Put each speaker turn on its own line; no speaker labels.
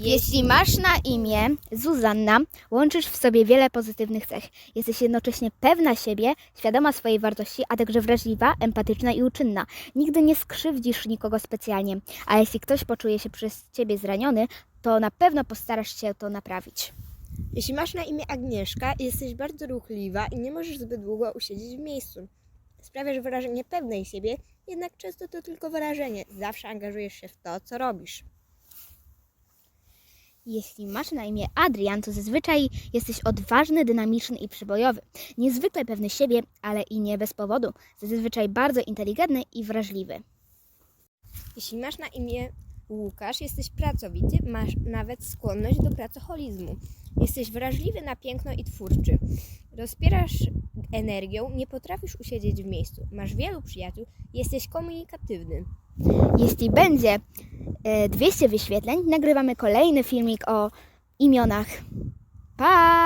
Jeśli masz na imię Zuzanna, łączysz w sobie wiele pozytywnych cech. Jesteś jednocześnie pewna siebie, świadoma swojej wartości, a także wrażliwa, empatyczna i uczynna. Nigdy nie skrzywdzisz nikogo specjalnie, a jeśli ktoś poczuje się przez ciebie zraniony, to na pewno postarasz się to naprawić.
Jeśli masz na imię Agnieszka, jesteś bardzo ruchliwa i nie możesz zbyt długo usiedzieć w miejscu. Sprawiasz wrażenie pewnej siebie, jednak często to tylko wyrażenie. Zawsze angażujesz się w to, co robisz.
Jeśli masz na imię Adrian, to zazwyczaj jesteś odważny, dynamiczny i przybojowy. Niezwykle pewny siebie, ale i nie bez powodu. Zazwyczaj bardzo inteligentny i wrażliwy.
Jeśli masz na imię Łukasz, jesteś pracowity, masz nawet skłonność do pracoholizmu. Jesteś wrażliwy na piękno i twórczy. Rozpierasz energią, nie potrafisz usiedzieć w miejscu. Masz wielu przyjaciół, jesteś komunikatywny.
Jeśli będzie E, 200 wyświetleń nagrywamy kolejny filmik o imionach. Pa!